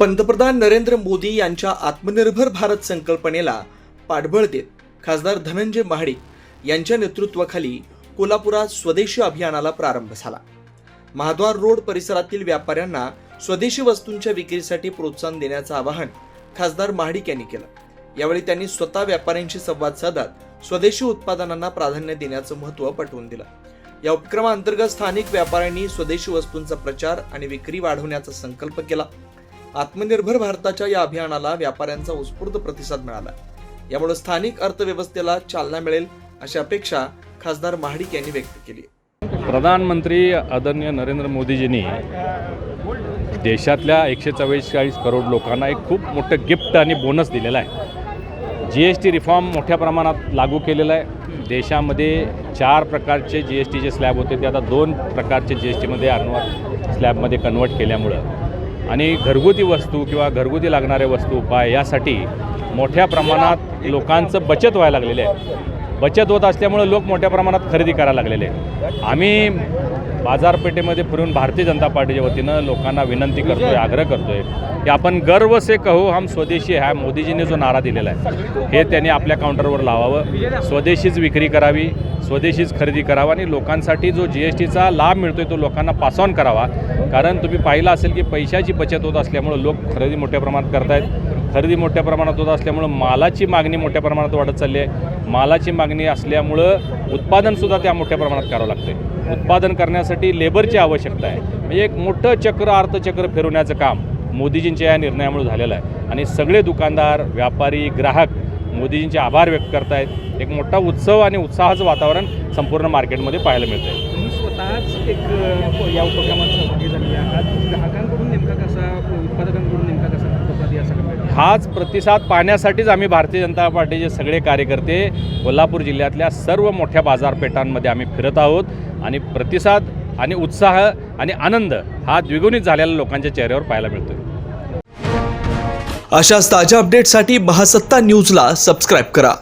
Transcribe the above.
पंतप्रधान नरेंद्र मोदी यांच्या आत्मनिर्भर भारत संकल्पनेला पाठबळ देत खासदार धनंजय महाडिक यांच्या नेतृत्वाखाली कोल्हापुरात स्वदेशी अभियानाला प्रारंभ झाला. महाद्वार रोड परिसरातील व्यापाऱ्यांना स्वदेशी वस्तूंच्या विक्रीसाठी प्रोत्साहन देण्याचं आवाहन खासदार महाडिक यांनी केलं. यावेळी त्यांनी स्वतः व्यापाऱ्यांशी संवाद साधत स्वदेशी उत्पादनांना प्राधान्य देण्याचं महत्त्व पटवून दिलं. या उपक्रमाअंतर्गत स्थानिक व्यापाऱ्यांनी स्वदेशी वस्तूंचा प्रचार आणि विक्री वाढवण्याचा संकल्प केला. आत्मनिर्भर भारताच्या या अभियानाला व्यापाऱ्यांचा उत्स्फूर्त प्रतिसाद मिळाला. यामुळे स्थानिक अर्थव्यवस्थेला चालना मिळेल अशी अपेक्षा खासदार महाडिक यांनी व्यक्त केली प्रधानमंत्री आदरणीय नरेंद्र मोदीजींनी देशातल्या एकशे चव्वेचाळीस करोड लोकांना एक खूप मोठं गिफ्ट आणि बोनस दिलेला आहे. जी एस टी रिफॉर्म मोठ्या प्रमाणात लागू केलेला आहे. देशामध्ये चार प्रकारचे जी एस टीचे स्लॅब होते ते आता दोन प्रकारचे जी एस टीमध्ये अनुवाद स्लॅबमध्ये कन्वर्ट केल्यामुळं. आणि घरगुती वस्तू किंवा घरगुती लागणाऱ्या वस्तू उपाय यासाठी मोठ्या प्रमाणात लोकांचं बचत व्हायला लागलेली आहे. बचत होत असल्यामुळं लोक मोठ्या प्रमाणात खरेदी करायला लागलेले आहेत. आम्ही बाजारपेठेमध्ये फिरून भारतीय जनता पार्टीच्या वतीनं लोकांना विनंती करतोय आग्रह करतोय की आपण गर्व से कहो हम स्वदेशी ह्या मोदीजीने जो नारा दिलेला आहे हे त्यांनी आपल्या काउंटरवर लावावं. स्वदेशीच विक्री करावी स्वदेशीच खरेदी करावा आणि लोकांसाठी जो जी एस टीचा लाभ मिळतोय तो लोकांना पास ऑन करावा. कारण तुम्ही पाहिलं असेल की पैशाची बचत होत असल्यामुळं लोक खरेदी मोठ्या प्रमाणात करतायत. खरेदी मोठ्या प्रमाणात होत असल्यामुळं मालाची मागणी मोठ्या प्रमाणात वाढत चालली आहे. मालाची मागणी असल्यामुळं उत्पादनसुद्धा त्या मोठ्या प्रमाणात करावं लागते उत्पादन करण्यासाठी लेबरची आवश्यकता आहे. म्हणजे एक मोठं चक्र अर्थचक्र फिरवण्याचं काम मोदीजींच्या या निर्णयामुळे झालेलं आहे. आणि सगळे दुकानदार व्यापारी ग्राहक मोदीजींचे आभार व्यक्त करतायत. एक मोठा उत्सव आणि उत्साहाचं वातावरण संपूर्ण मार्केटमध्ये पाहायला मिळतं आहे स्वतःच एक या उपक्रमात ग्राहकांकडून नेमका कसा उत्पादकांकडून नेमका कसा प्रतिसाद या सगळ्या मिळतो? हाच प्रतिसाद पाहण्यासाठीच आम्ही भारतीय जनता पार्टीचे सगळे कार्यकर्ते कोल्हापूर जिल्ह्यातल्या सर्व मोठ्या बाजारपेठांमध्ये आम्ही फिरत आहोत आणि प्रतिसाद आणि उत्साह आणि आनंद हा द्विगुणित झालेल्या लोकांच्या चेहऱ्यावर पाहायला मिळतोय अशाच ताज्या अपडेटसाठी महासत्ता न्यूजला सबस्क्राईब करा